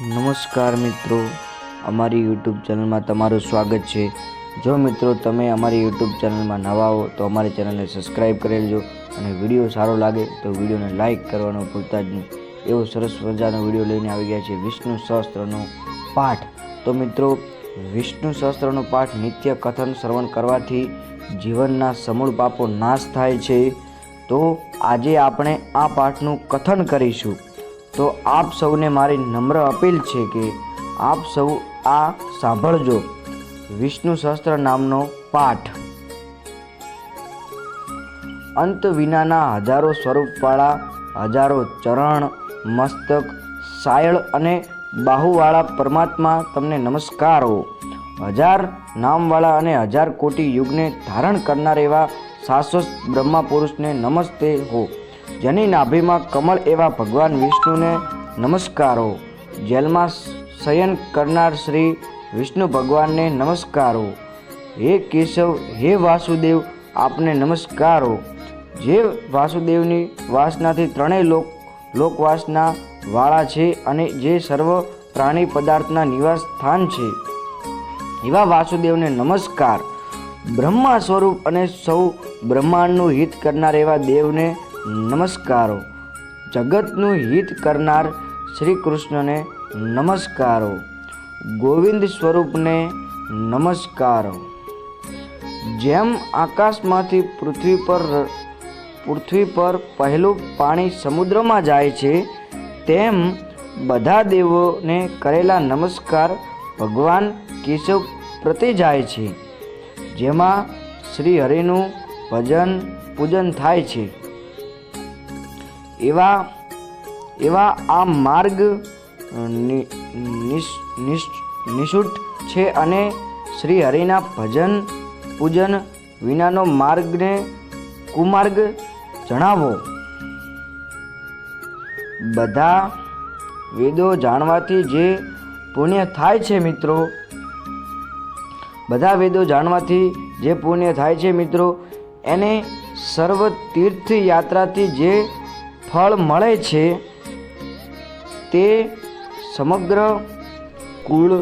નમસ્કાર મિત્રો. અમારી યુટ્યુબ ચેનલમાં તમારું સ્વાગત છે. જો મિત્રો તમે અમારી યુટ્યુબ ચેનલમાં નવા હો, તો અમારી ચેનલને સબસ્ક્રાઈબ કરી લેજો અને વીડિયો સારો લાગે, તો વિડીયોને લાઇક કરવાનો ભૂલતા જ નહીં. એવો સરસ મજાનો વીડિયો લઈને આવી ગયા છે વિષ્ણુ સહસ્ત્રનો પાઠ. તો મિત્રો, વિષ્ણુ સહસ્ત્રનો પાઠ નિત્ય કથન શ્રવણ કરવાથી જીવનના સમૂળ પાપો નાશ થાય છે. તો આજે આપણે આ પાઠનું કથન કરીશું. તો આપ સૌને મારી નમ્ર અપીલ છે કે આપ સૌ આ સાંભળજો. વિષ્ણુ સહસ્ત્ર નામનો પાઠ. અંત વિનાના હજારો સ્વરૂપવાળા, હજારો ચરણ, મસ્તક, સાયળ અને બાહુવાળા પરમાત્મા તમને નમસ્કાર. હજાર નામવાળા અને હજાર કોટી યુગને ધારણ કરનાર એવા શાશ્વત બ્રહ્મા પુરુષને નમસ્તે હો. જેની નાભીમાં કમળ એવા ભગવાન વિષ્ણુને નમસ્કારો. જેલમાં શયન કરનાર શ્રી વિષ્ણુ ભગવાનને નમસ્કારો. હે કેશવ, હે વાસુદેવ, આપને નમસ્કારો. જે વાસુદેવની વાસનાથી ત્રણેય લોક, લોકવાસના વાળા છે અને જે સર્વ પ્રાણી પદાર્થના નિવાસ સ્થાન છે. એવા વાસુદેવને નમસ્કાર. બ્રહ્મા સ્વરૂપ અને સૌ બ્રહ્માંડનું હિત કરનાર એવા દેવને નમસ્કારો. જગતનું હિત કરનાર શ્રી કૃષ્ણને નમસ્કારો. ગોવિંદ સ્વરૂપને નમસ્કારો. જેમ આકાશમાંથી પૃથ્વી પર પૃથ્વી પર પહેલું પાણી સમુદ્રમાં જાય છે, તેમ બધા દેવોને કરેલા નમસ્કાર ભગવાન કેશવ પ્રતિ જાય છે. જેમાં શ્રી હરિનું ભજન પૂજન થાય છે. એવા એવા આ માર્ગ નિશ- નિશ- નિશુટ છે અને શ્રી હરિના ભજન, પૂજન વિનાનો માર્ગને કુમાર્ગ જણાવો. બધા વેદો જાણવાથી જે પુણ્ય થાય છે મિત્રો, બધા વેદો જાણવાથી જે પુણ્ય થાય છે મિત્રો, એને સર્વ તીર્થ યાત્રાથી જે ફળ મળે છે તે સમગ્ર કુળ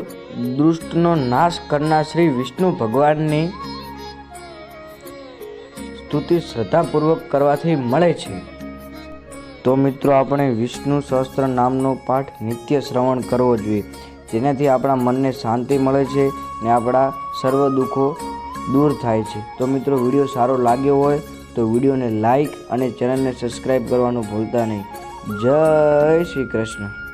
દુષ્ટનો નાશ કરનાર શ્રી વિષ્ણુ ભગવાનની સ્તુતિ શ્રદ્ધાપૂર્વક કરવાથી મળે છે. તો મિત્રો, આપણે વિષ્ણુ સહસ્ત્ર નામનો પાઠ નિત્ય શ્રવણ કરવો જોઈએ. જેનાથી આપણા મનને શાંતિ મળે છે ને આપણા સર્વ દુઃખો દૂર થાય છે. તો મિત્રો, વીડિયો સારો લાગ્યો હોય તો વિડીયોને લાઇક અને ચેનલને સબસ્ક્રાઈબ કરવાનું ભૂલતા નહીં. જય શ્રી કૃષ્ણ.